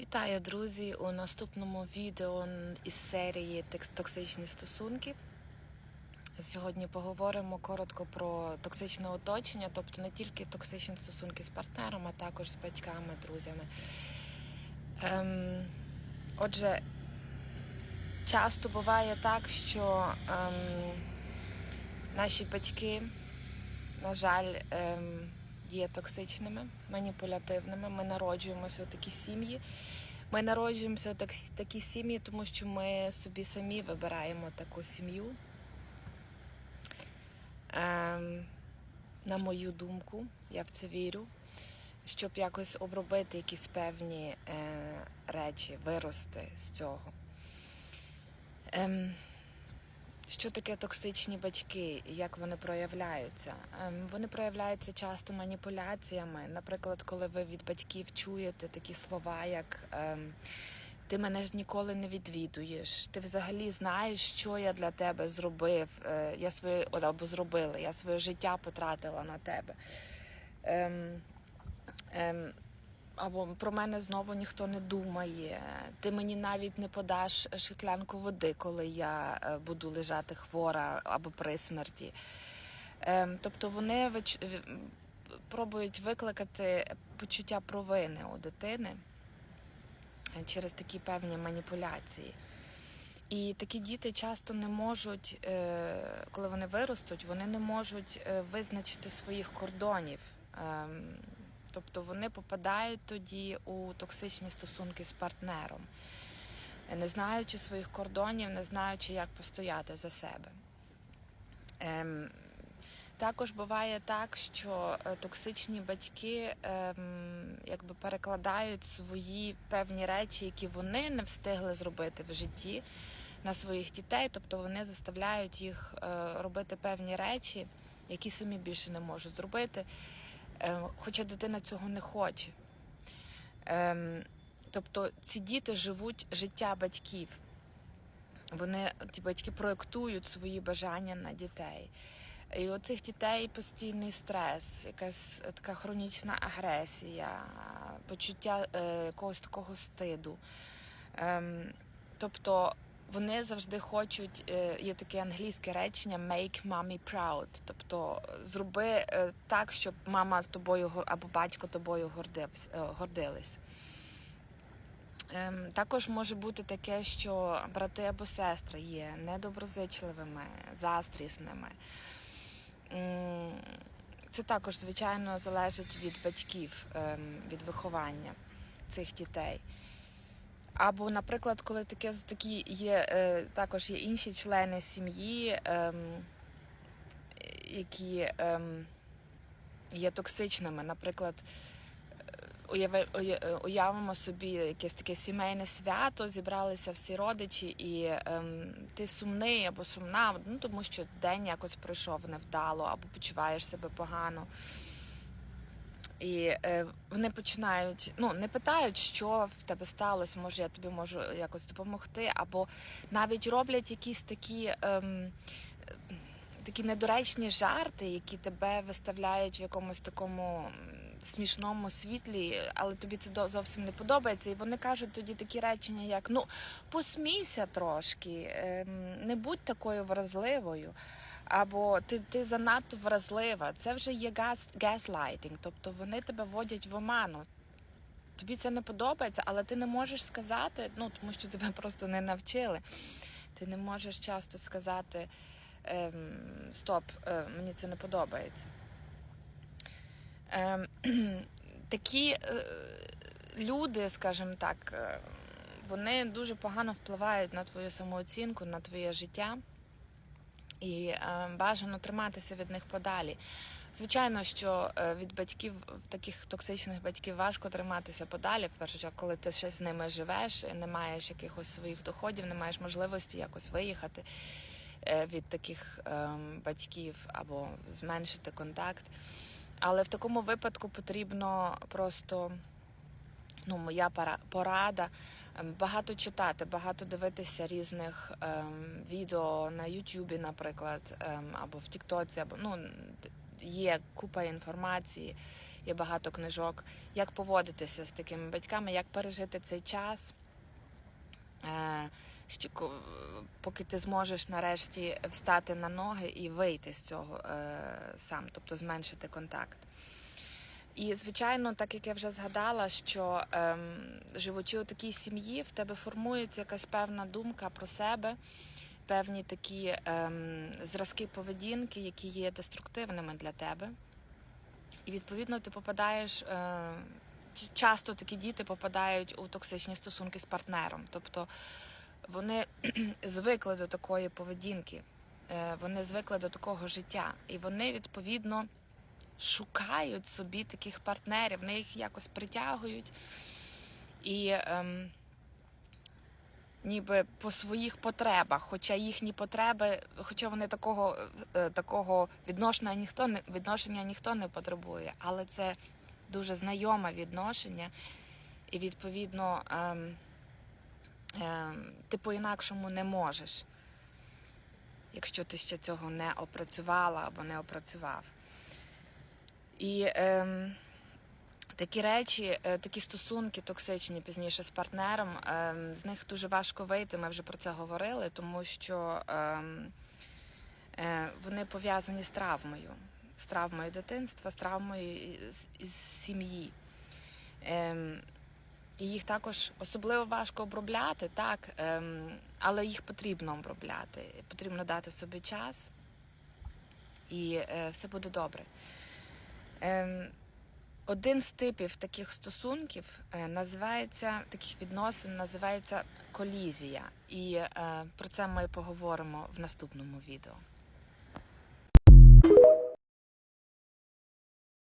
Вітаю, друзі! У наступному відео із серії Токсичні стосунки. Сьогодні поговоримо коротко про токсичне оточення, тобто не тільки токсичні стосунки з партнером, а також з батьками, друзями. Ем, отже, часто буває так, що ем, наші батьки, на жаль, ем, є токсичними, маніпулятивними. Ми народжуємося у такі сім'ї. Ми народжуємося у так- такі сім'ї, тому що ми собі самі вибираємо таку сім'ю. Ем, на мою думку, я в це вірю, щоб якось обробити якісь певні е, речі, вирости з цього. Ем, що таке токсичні батьки як вони проявляються? Ем, Вони проявляються часто маніпуляціями. Наприклад, коли ви від батьків чуєте такі слова, як ем, ти мене ж ніколи не відвідуєш, ти взагалі знаєш, що я для тебе зробив, е, я своє або зробила, я своє життя потратила на тебе. Ем, або про мене знову ніхто не думає. Ти мені навіть не подаш шклянку води, коли я е, буду лежати хвора або при смерті. Ем, Тобто вони вич- пробують викликати почуття провини у дитини е, через такі певні маніпуляції. І такі діти часто не можуть, е, коли вони виростуть, вони не можуть е, визначити своїх кордонів. Тобто вони попадають тоді у токсичні стосунки з партнером, не знаючи своїх кордонів, не знаючи, як постояти за себе. Ем, також буває так, що е, токсичні батьки ем, якби перекладають свої певні речі, які вони не встигли зробити в житті на своїх дітей, тобто вони заставляють їх е, робити певні речі, які самі більше не можуть зробити. Е, Хоча дитина цього не хоче. Ем, Тобто ці діти живуть життя батьків. Вони, ті батьки проєктують свої бажання на дітей. І у цих дітей постійний стрес, якась така хронічна агресія, почуття е, якогось такого стиду. Ем, тобто вони завжди хочуть, е, є таке англійське речення make mommy proud. Тобто зроби е, так, щоб мама з тобою або батько тобою е, гордились. Ем, Також може бути таке, що брати або сестри є недоброзичливими, заздрісними. Це також, звичайно, залежить від батьків, ем, від виховання цих дітей. Або, наприклад, коли таке такі є, е, також є інші члени сім'ї, ем, які ем, є токсичними. Наприклад, уяви, е, уявимо собі якесь таке сімейне свято, зібралися всі родичі, і ем, ти сумний або сумна, ну тому що день якось пройшов невдало, або почуваєш себе погано. І е, вони починають, ну не питають, що в тебе сталося, може я тобі можу якось допомогти, або навіть роблять якісь такі. Ем, Такі недоречні жарти, які тебе виставляють в якомусь такому смішному світлі, але тобі це зовсім не подобається. І вони кажуть тоді такі речення, як ну посмійся трошки, ем, не будь такою вразливою. Або ти, ти занадто вразлива. Це вже є газ, газлайтинг, тобто вони тебе вводять в оману. Тобі це не подобається, але ти не можеш сказати, ну тому що тебе просто не навчили. Ти не можеш часто сказати ем, стоп, е, мені це не подобається. Ем, такі е, люди, скажімо так, е, вони дуже погано впливають на твою самооцінку, на твоє життя. І е, бажано триматися від них подалі. Звичайно, що е, від батьків, таких токсичних батьків, важко триматися подалі. В першу чергу, коли ти ще з ними живеш, не маєш якихось своїх доходів, не маєш можливості якось виїхати е, від таких батьків або зменшити контакт. Але в такому випадку потрібно просто, ну, моя пора- порада. ем, Багато читати, багато дивитися різних ем, відео на Ютубі, наприклад, ем, або в Тіктоці, або ну є купа інформації, є багато книжок, як поводитися з такими батьками, як пережити цей час. Е, поки ти зможеш нарешті встати на ноги і вийти з цього е, сам, тобто зменшити контакт. І звичайно, так як я вже згадала, що ем, живучи у такій сім'ї, в тебе формується якась певна думка про себе, певні такі ем, зразки поведінки, які є деструктивними для тебе. І відповідно ти попадаєш. Е, часто такі діти попадають у токсичні стосунки з партнером. Тобто вони звикли до такої поведінки, е, вони звикли до такого життя, і вони відповідно шукають собі таких партнерів, вони їх якось притягують і ем, ніби по своїх потребах, хоча їхні потреби, хоча вони такого, е, такого відношення ніхто не відношення ніхто не потребує, але це дуже знайоме відношення, і відповідно ем, ем, ти по-інакшому не можеш, якщо ти ще цього не опрацювала або не опрацював. І ем, такі речі, е, такі стосунки токсичні пізніше з партнером, ем, з них дуже важко вийти. Ми вже про це говорили, тому що ем, е, вони пов'язані з травмою, з травмою дитинства, з травмою із сім'ї. Ем, і їх також особливо важко обробляти, так, але їх потрібно обробляти. Потрібно дати собі час, і е, все буде добре. Ем, один з типів таких стосунків е, називається таких відносин, називається колізія. І е, про це ми поговоримо в наступному відео.